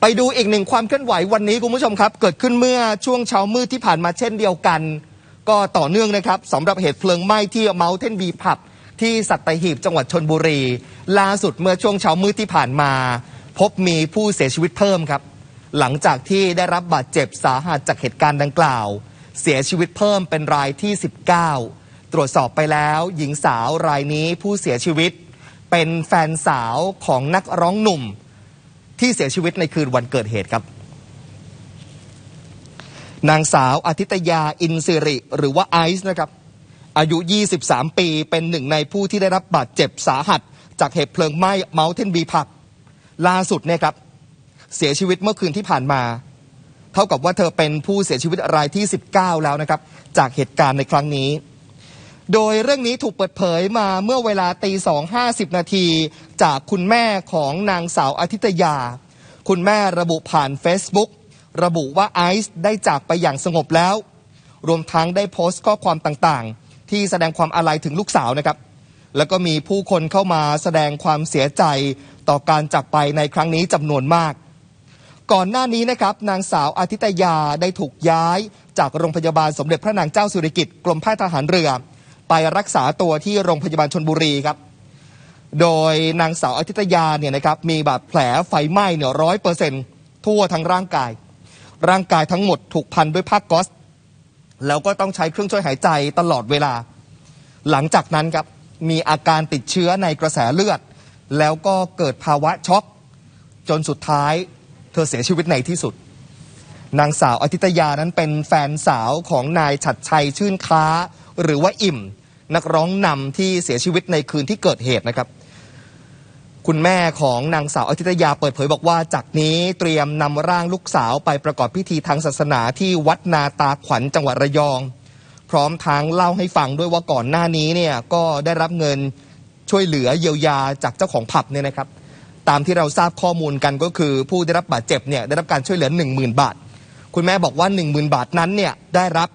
ไปดูอีกหนึ่งความเคลื่อนไหววันนี้คุณผู้ชมครับ เกิดขึ้นเมื่อช่วงเช้ามืดที่ผ่านมาเช่นเดียวกัน ก็ต่อเนื่องนะครับสำหรับเหตุเพลิงไหม้ที่เมาเทนบีผับที่สัตหีบจังหวัดชนบุรี ล่าสุดเมื่อช่วงเช้ามืดที่ผ่านมา พบมีผู้เสียชีวิตเพิ่มครับ หลังจากที่ได้รับบาดเจ็บสาหัสจากเหตุการณ์ดังกล่าว เสียชีวิตเพิ่มเป็นรายที่ 19 ตรวจสอบไปแล้ว หญิงสาวรายนี้ผู้เสียชีวิต เป็นแฟนสาวของนักร้องหนุ่ม ที่เสียชีวิตในคืนวันเกิดเหตุครับ นางสาวอาทิตยาอินสิริ หรือว่าไอซ์นะครับ อายุ 23 ปีเป็นหนึ่งในผู้ที่ได้รับบาดเจ็บสาหัส จากเหตุเพลิงไหม้เมาเทนบีผับล่าสุดเนี่ยครับ เสียชีวิตเมื่อคืนที่ผ่านมา เท่ากับว่าเธอเป็นผู้เสียชีวิตรายที่ 19 แล้วนะครับ จากเหตุการณ์ในครั้งนี้ โดยเรื่องนี้ถูกเปิดเผยมาเมื่อเวลาตีสองห้าสิบนาทีจากคุณแม่ของนางสาวอาทิตยา คุณแม่ระบุผ่าน Facebook ระบุว่าไอซ์ได้จากไปอย่างสงบแล้ว รวมทั้งได้โพสต์ข้อความต่างๆ ที่แสดงความอาลัยถึงลูกสาวนะครับ แล้วก็มีผู้คนเข้ามาแสดงความเสียใจต่อการจากไปในครั้งนี้จำนวนมาก ก่อนหน้านี้นะครับ นางสาวอาทิตยาได้ถูกย้ายจากโรงพยาบาลสมเด็จพระนางเจ้าสุริกิติ์กรมแพทย์ทหารเรือ ไปรักษาตัวที่โรงพยาบาลชนบุรีครับ โดยนางสาวอาทิตยาเนี่ยนะครับมีบาดแผลไฟไหม้เนี่ยร้อยเปอร์เซ็นทั่วทั้งร่างกาย ร่างกายทั้งหมดถูกพันด้วยผ้าก๊อซแล้วก็ต้องใช้เครื่องช่วยหายใจตลอดเวลา หลังจากนั้นครับมีอาการติดเชื้อในกระแสเลือด แล้วก็เกิดภาวะช็อก จนสุดท้ายเธอเสียชีวิตในที่สุด นางสาวอาทิตยานั้นเป็นแฟนสาวของนายฉัดชัยชื่นค้า หรือว่าอิ่ม นักร้องนำที่เสียชีวิตในคืนที่เกิดเหตุนะครับ คุณแม่ของนางสาวอาทิตยาเปิดเผยบอกว่า จากนี้เตรียมนำร่างลูกสาวไปประกอบพิธีทางศาสนาที่วัดนาตาขวัญจังหวัดระยอง พร้อมทั้งเล่าให้ฟังด้วยว่าก่อนหน้านี้เนี่ยก็ได้รับเงินช่วยเหลือเยียวยาจากเจ้าของผับเนี่ยนะครับ ตามที่เราทราบข้อมูลกันก็คือ ผู้ได้รับบาดเจ็บเนี่ยได้รับการช่วยเหลือ 1 0,000 บาท คุณแม่บอกว่า 1 0,000 บาทนั้นเนี่ยได้รับ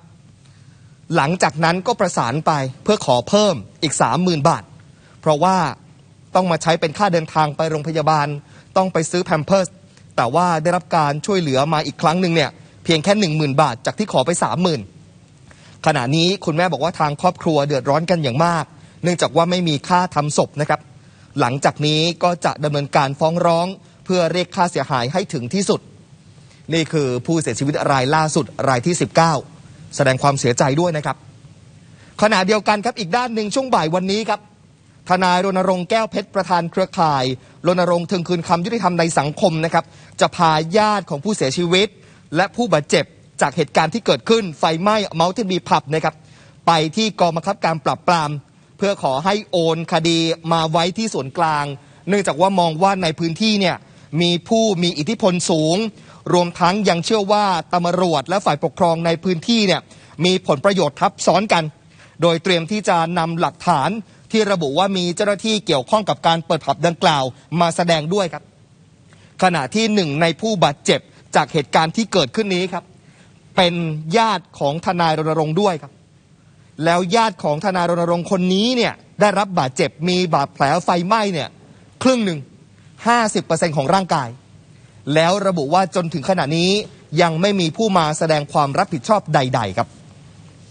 หลังจากนั้นก็ประสานไปเพื่อขอเพิ่มอีก 30,000 บาท เพราะว่าต้องมาใช้เป็นค่าเดินทางไปโรงพยาบาล ต้องไปซื้อแพมเพิร์สแต่ว่าได้รับการช่วยเหลือมาอีกครั้งหนึ่งเนี่ยเพียงแค่ 10,000 บาท จากที่ขอไป 30,000 ขณะนี้คุณแม่บอกว่าทางครอบครัวเดือดร้อนกันอย่างมาก เนื่องจากว่าไม่มีค่าทำศพนะครับ หลังจากนี้ก็จะดำเนินการฟ้องร้อง เพื่อเรียกค่าเสียหายให้ถึงที่สุด นี่คือผู้เสียชีวิตรายล่าสุดรายที่ 19 แสดงความเสียใจด้วยนะครับขณะเดียวกันครับอีกด้านหนึ่งช่วงบ่ายวันนี้ครับ ทนายรณรงค์แก้วเพชรประธานเครือข่ายรณรงค์ถึงคืนคำยุติธรรมในสังคมนะครับ จะพาญาติของผู้เสียชีวิต และผู้บาดเจ็บจากเหตุการณ์ที่เกิดขึ้นไฟไหม้เมาส์เทนบีผับนะครับ ไปที่กองบังคับการปราบปราม เพื่อขอให้โอนคดีมาไว้ที่ส่วนกลาง เนื่องจากว่ามองว่าในพื้นที่เนี่ยมีผู้มีอิทธิพลสูง รวมทั้งยังเชื่อว่าตำรวจและฝ่ายปกครองในพื้นที่เนี่ยมีผลประโยชน์ทับซ้อนกัน โดยเตรียมที่จะนำหลักฐานที่ระบุว่ามีเจ้าหน้าที่เกี่ยวข้องกับการเปิดผับดังกล่าว มาแสดงด้วยครับ ขณะที่หนึ่งในผู้บาดเจ็บจากเหตุการณ์ที่เกิดขึ้นนี้ครับ เป็นญาติของทนายรณรงค์ด้วยครับ แล้วญาติของทนายรณรงค์คนนี้เนี่ยได้รับบาดเจ็บมีบาดแผลไฟไหม้เนี่ยครึ่งหนึ่ง50%ของร่างกาย แล้วระบุว่าจนถึงขณะนี้ยังไม่มีผู้มาแสดงความรับผิดชอบใด ๆ ครับ